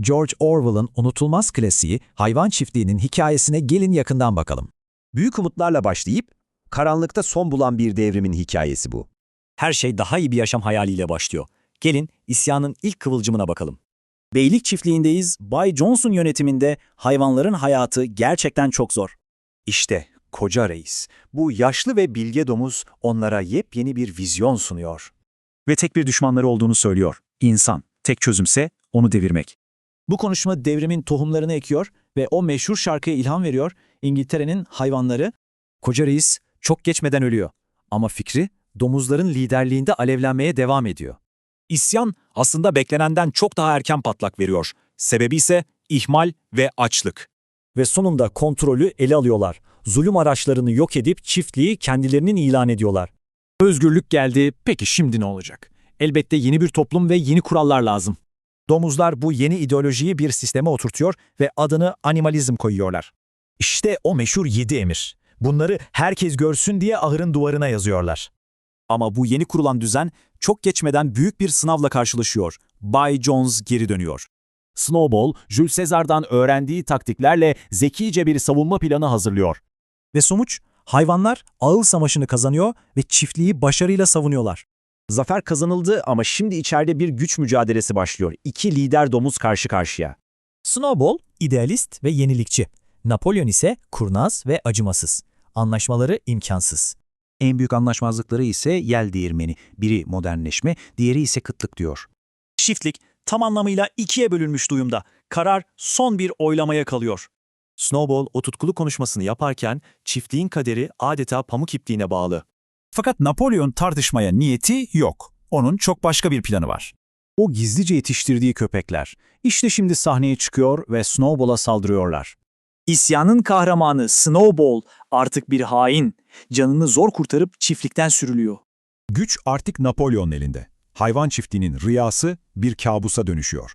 George Orwell'ın unutulmaz klasiği hayvan çiftliğinin hikayesine gelin yakından bakalım. Büyük umutlarla başlayıp karanlıkta son bulan bir devrimin hikayesi bu. Her şey daha iyi bir yaşam hayaliyle başlıyor. Gelin isyanın ilk kıvılcımına bakalım. Beylik çiftliğindeyiz. Bay Johnson yönetiminde hayvanların hayatı gerçekten çok zor. İşte koca reis. Bu yaşlı ve bilge domuz onlara yepyeni bir vizyon sunuyor. Ve tek bir düşmanları olduğunu söylüyor. İnsan. Tek çözümse onu devirmek. Bu konuşma devrimin tohumlarını ekiyor ve o meşhur şarkıya ilham veriyor. İngiltere'nin hayvanları Koca reis çok geçmeden ölüyor. Ama fikri domuzların liderliğinde alevlenmeye devam ediyor. İsyan aslında beklenenden çok daha erken patlak veriyor. Sebebi ise ihmal ve açlık. ve sonunda kontrolü ele alıyorlar. Zulüm araçlarını yok edip çiftliği kendilerinin ilan ediyorlar. Özgürlük geldi, peki şimdi ne olacak? Elbette yeni bir toplum ve yeni kurallar lazım. Domuzlar bu yeni ideolojiyi bir sisteme oturtuyor ve adını animalizm koyuyorlar. İşte o meşhur yedi emir. Bunları herkes görsün diye ahırın duvarına yazıyorlar. Ama bu yeni kurulan düzen çok geçmeden büyük bir sınavla karşılaşıyor. Bay Jones geri dönüyor. Snowball, Jules Caesar'dan öğrendiği taktiklerle zekice bir savunma planı hazırlıyor. Ve sonuç, hayvanlar ağıl savaşını kazanıyor ve çiftliği başarıyla savunuyorlar. Zafer kazanıldı ama şimdi içeride bir güç mücadelesi başlıyor. İki lider domuz karşı karşıya. Snowball, idealist ve yenilikçi. Napolyon ise kurnaz ve acımasız. Anlaşmaları imkansız. En büyük anlaşmazlıkları ise yel değirmeni. Biri modernleşme, diğeri ise kıtlık diyor. çiftlik tam anlamıyla ikiye bölünmüş duyumda. Karar son bir oylamaya kalıyor. Snowball o tutkulu konuşmasını yaparken çiftliğin kaderi adeta pamuk ipliğine bağlı. Fakat Napolyon tartışmaya niyeti yok. Onun çok başka bir planı var. O gizlice yetiştirdiği köpekler. İşte şimdi sahneye çıkıyor ve Snowball'a saldırıyorlar. İsyanın kahramanı Snowball artık bir hain. Canını zor kurtarıp çiftlikten sürülüyor. Güç artık Napolyon'un elinde. Hayvan çiftliğinin rüyası bir kabusa dönüşüyor.